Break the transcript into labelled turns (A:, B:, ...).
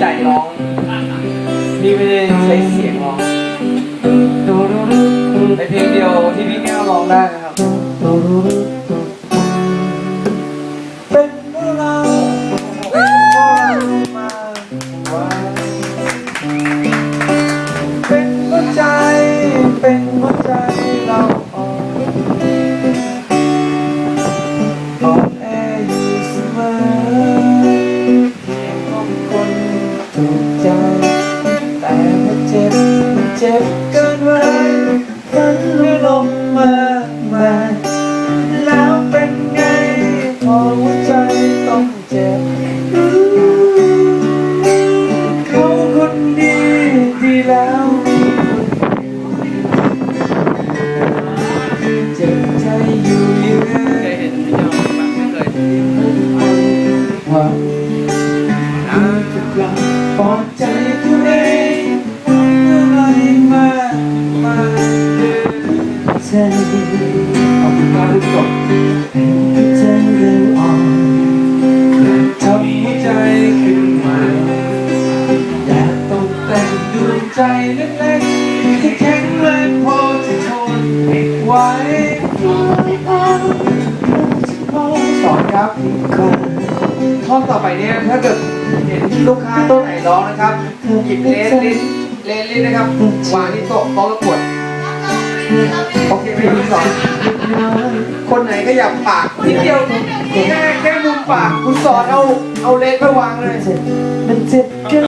A: ใจร้องนี่ไม่ได้ใช้เสียงร้องเป็นเพลงเดียวที่พี่แก้วร้องได้นะครับ
B: ถูกใจแต่พอเจ็บเจ็บเกินไว้ฝั ปลอ
A: บ
B: ใจตัวเองอะไรมากมายใจขอบคุณมากทุกคนใจเร็วอ่อนทำใหัวใจขึ้นมาอยากตกแต่งดวงใจเล็กๆที่แข็งแรงพอจะทนไว้สอนครับคน
A: ท่อนต่อไปเนี่ยถ้าเกิด เห็นลูกค้าต้นไหนร้องนะครับหยิบเลนลิ้นเลนลิ้นนะครับวางที่โต๊ะโต๊ะประขวดโอเคพี่พี่สอนคนไหนก็อยากปากนิดเดียวแค่แค่มุมปากคุณสอนเอาเอาเลนไปวางเลย
B: มันเจ็บ